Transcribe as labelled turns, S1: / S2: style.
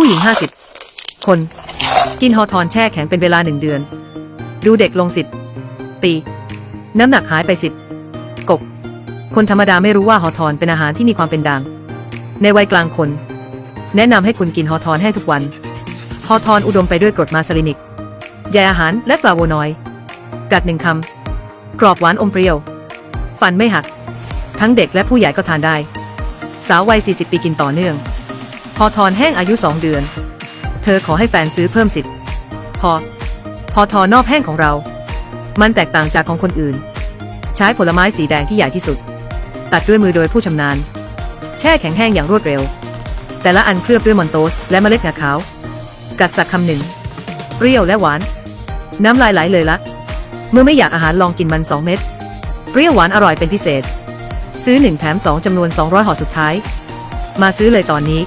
S1: ผู้หญิง 50 คน กินฮอทอนแช่แข็งเป็นเวลาหนึ่งเดือน ดูเด็กลงสิบปี น้ำหนักหายไปสิบกบคนธรรมดาไม่รู้ว่าฮอทอนเป็นอาหารที่มีความเป็นด่างในวัยกลางคน แนะนำให้คุณกินฮอทอนให้ทุกวัน ฮอทอนอุดมไปด้วยกรดมาซาลินิกใยอาหารและฟลาโวนอยด์กัดหนึ่งคำกรอบหวานอมเปรี้ยว ฟันไม่หัก ทั้งเด็กและผู้ใหญ่ก็ทานได้ สาววัย 40 ปีกินต่อเนื่อง พอทอนแห้งอายุ 2 เดือน เธอขอให้แฟนซื้อเพิ่มสิทธิ์พอ พอทอนอกแห้งของเรา มันแตกต่างจากของคนอื่น ใช้ผลไม้สีแดงที่ใหญ่ที่สุด ตัดด้วยมือโดยผู้ชำนาญ แช่แข็งแห้งอย่างรวดเร็ว แต่ละอันเคลือบด้วยมอนโตส และเมล็ดงาขาว กัดสักคำหนึ่ง เปรี้ยวและหวาน น้ำลายไหลเลยละ เมื่อไม่อยากอาหารลองกินมัน 2 เม็ด เปรี้ยวหวานอร่อยเป็นพิเศษ ซื้อ 1 แถม 2จำนวน 200ห่อสุดท้าย มาซื้อเลยตอนนี้